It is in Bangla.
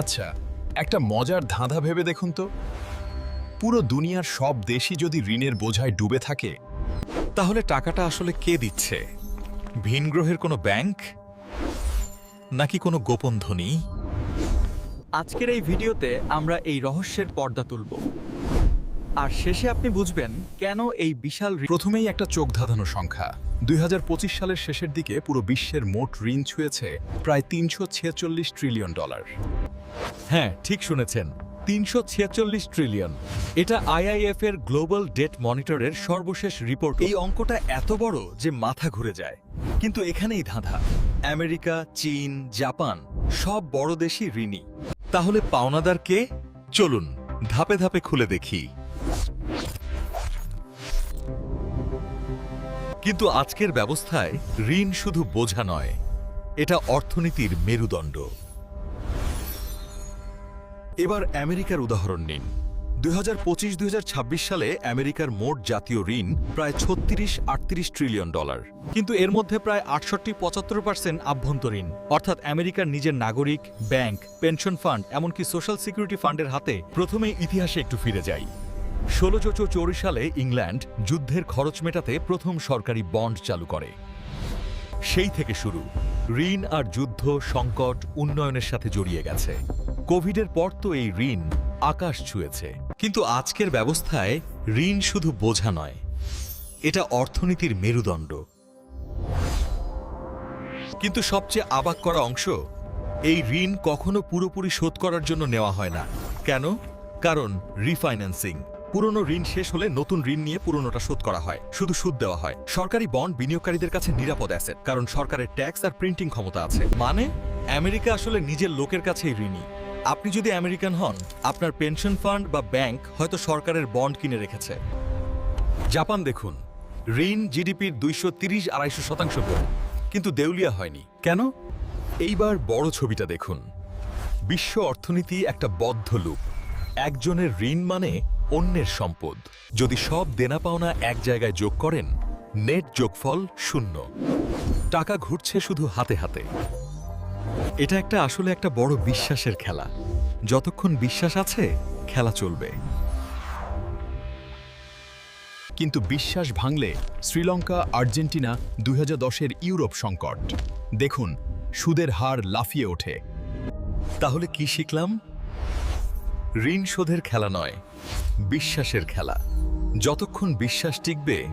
আচ্ছা একটা মজার ধাঁধা ভেবে দেখুন তো। পুরো দুনিয়ার সব দেশই যদি ঋণের বোঝায় ডুবে থাকে তাহলে টাকাটা আসলে কে দিচ্ছে? ভিন গ্রহের কোনো ব্যাংক? নাকি কোনো গোপন ধনী? আজকের এই ভিডিওতে আমরা এই রহস্যের পর্দা তুলব। আর শেষে আপনি বুঝবেন কেন এই বিশাল প্রথমেই একটা চোখ ধাঁধানো সংখ্যা। দুই হাজার পঁচিশ সালের শেষের দিকে পুরো বিশ্বের মোট ঋণ ছুঁয়েছে প্রায় তিনশো ছেচল্লিশ ট্রিলিয়ন ডলার। হ্যাঁ ঠিক শুনেছেন। তিনশো ট্রিলিয়ন। এটা আইআইএফ এর গ্লোবাল ডেট মনিটরের সর্বশেষ রিপোর্ট এই অঙ্কটা এত বড় যে মাথা ঘুরে যায়। কিন্তু এখানেই ধাঁধা। আমেরিকা, চীন, জাপান, সব বড় দেশই ঋণী। তাহলে পাওনাদার কে? চলুন, ধাপে ধাপে খুলে দেখি। কিন্তু আজকের ব্যবস্থায় ঋণ শুধু বোঝা নয়, এটা অর্থনীতির মেরুদণ্ড। এবার আমেরিকার উদাহরণ নিন। দুই হাজার পঁচিশ দুই সালে আমেরিকার মোট জাতীয় ঋণ প্রায় ছত্রিশ আটত্রিশ ট্রিলিয়ন ডলার। কিন্তু এর মধ্যে প্রায় আটষট্টি পঁচাত্তর পার্সেন্ট আভ্যন্তরীণ। অর্থাৎ আমেরিকার নিজের নাগরিক, ব্যাংক, পেনশন ফান্ড, এমনকি সোশ্যাল সিকিউরিটি ফান্ডের হাতে প্রথমে ইতিহাসে একটু ফিরে যাই। ষোলোশো চৌরি সালে ইংল্যান্ড যুদ্ধের খরচ মেটাতে প্রথম সরকারি বন্ড চালু করে। সেই থেকে শুরু। ঋণ আর যুদ্ধ, সংকট, উন্নয়নের সাথে জড়িয়ে গেছে। কোভিডের পর তো এই ঋণ আকাশ ছুঁয়েছে। কিন্তু আজকের ব্যবস্থায় ঋণ শুধু বোঝা নয়, এটা অর্থনীতির মেরুদণ্ড। কিন্তু সবচেয়ে অবাক করা অংশ, এই ঋণ কখনো পুরোপুরি শোধ করার জন্য নেওয়া হয় না। কেন? কারণ রিফাইন্যান্সিং, পুরনো ঋণ শেষ হলে নতুন ঋণ নিয়ে পুরনোটা শোধ করা হয়, শুধু সুদ দেওয়া হয়। সরকারি বন্ড বিনিয়োগকারীদের কাছে নিরাপদ অ্যাসেট, কারণ সরকারের ট্যাক্স আর প্রিন্টিং ক্ষমতা আছে। মানে? আমেরিকা আসলে নিজের লোকের কাছেই ঋণী। আপনি যদি আমেরিকান হন, আপনার পেনশন ফান্ড বা ব্যাংক হয়তো সরকারের বন্ড কিনে রেখেছে। জাপান দেখুন, ঋণ জিডিপির দুইশো তিরিশ আড়াইশো শতাংশ করে কিন্তু দেউলিয়া হয়নি। কেন? এইবার বড় ছবিটা দেখুন। বিশ্ব অর্থনীতি একটা বদ্ধ লুপ। একজনের ঋণ মানে অন্যের সম্পদ। যদি সব দেনা পাওনা এক জায়গায় যোগ করেন, নেট যোগফল শূন্য। টাকা ঘুরছে শুধু হাতে হাতে। এটা একটা আসলে একটা বড় বিশ্বাসের খেলা। যতক্ষণ বিশ্বাস আছে, খেলা চলবে। কিন্তু বিশ্বাস ভাঙলে শ্রীলঙ্কা, আর্জেন্টিনা দুই এর ইউরোপ সংকট। দেখুন, সুদের হার লাফিয়ে ওঠে। তাহলে কি শিখলাম? ঋণ শোধের খেলা নয়, বিশ্বাসের খেলা। যতক্ষণ বিশ্বাস টিকবে